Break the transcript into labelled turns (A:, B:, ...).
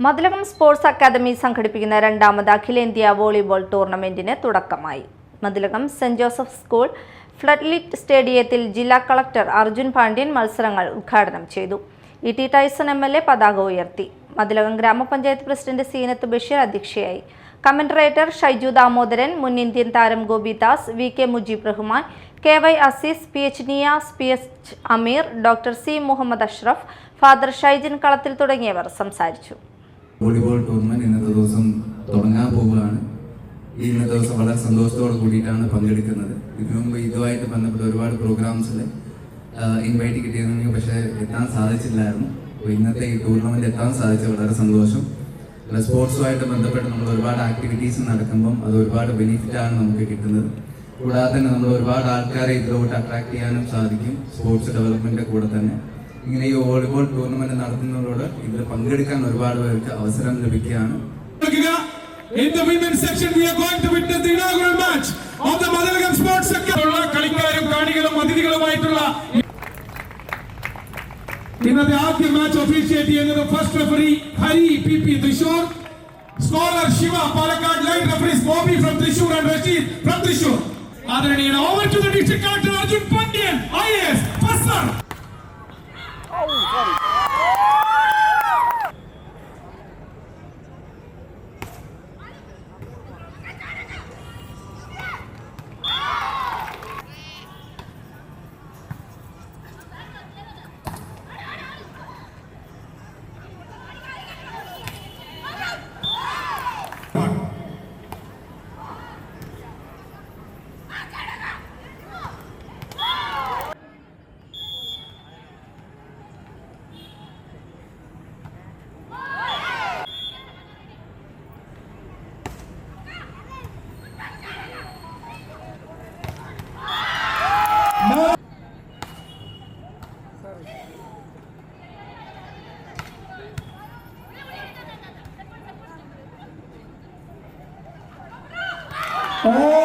A: Mathilakam sports academy സംഘടിപ്പിക്കുന്ന രണ്ടാമത് അഖിലേന്ത്യാ വോളിബോൾ ടൂർണമെന്റിന് തുടക്കമായി. Mathilakam Saint Joseph school floodlit സ്റ്റേഡിയത്തിൽ ജില്ലാ കളക്ടർ അർജുൻ പാണ്ഡ്യൻ മത്സരങ്ങൾ ഉദ്ഘാടനം ചെയ്തു. E T Tyson M L A പതാക ഉയർത്തി. മതിലകം ഗ്രാമപഞ്ചായത്ത് പ്രസിഡന്റ് സീനത്ത് ബഷീർ അധ്യക്ഷയായി. കമന്ററേറ്റർ ഷൈജു ദാമോദരൻ മുൻ ഇന്ത്യൻ താരം Gopidas V K Mujeeb Rahman K Y Azeez P H Niyas P H Ameer doctor C Muhammad Ashraf father Shaijin Kalathil തുടങ്ങിയവർ സംസാരിച്ചു.
B: വോളിബോൾ ടൂർണമെന്റ് ഇന്നത്തെ ദിവസം തുടങ്ങാൻ പോവുകയാണ്. ഈ ഇന്നത്തെ ദിവസം വളരെ സന്തോഷത്തോട് കൂടിയിട്ടാണ് പങ്കെടുക്കുന്നത്. ഇതിനു മുമ്പ് ഇതുമായിട്ട് ബന്ധപ്പെട്ട ഒരുപാട് പ്രോഗ്രാംസിൽ ഇൻവൈറ്റ് കിട്ടിയിരുന്നെങ്കിൽ പക്ഷേ എത്താൻ സാധിച്ചില്ലായിരുന്നു. അപ്പോൾ ഇന്നത്തെ ഈ ടൂർണമെന്റ് എത്താൻ സാധിച്ച വളരെ സന്തോഷം. സ്പോർട്സുമായിട്ട് ബന്ധപ്പെട്ട് നമ്മൾ ഒരുപാട് ആക്ടിവിറ്റീസ് നടക്കുമ്പം അത് ഒരുപാട് ബെനിഫിറ്റ് ആണ് നമുക്ക് കിട്ടുന്നത്. കൂടാതെ തന്നെ നമ്മൾ ഒരുപാട് ആൾക്കാരെ ഇതിലോട്ട് അട്രാക്ട് ചെയ്യാനും സാധിക്കും. സ്പോർട്സ് ഡെവലപ്മെന്റിന്റെ കൂടെ തന്നെ. ഇങ്ങനെ ഈ വോളിബോൾ ടൂർണമെന്റ് നടത്തുന്നതോട് ഇതിൽ പങ്കെടുക്കാൻ ഒരുപാട് പേർക്ക് അവസരം ലഭിക്കുകയാണ്.
C: കളിക്കാരും കാണികളും അതിഥികളുമായിട്ടുള്ള ഇന്നത്തെ ആദ്യ മാച്ച് ഒഫീഷ്യേറ്റ് ചെയ്യുന്നത് first referee Hari P P Thrissur. Scorer Shiva Palakkad line referees Bobby from Thrissur and Rasheed from Thrissur. ആദരണീയ over to the district collector Arjun
D: Oh!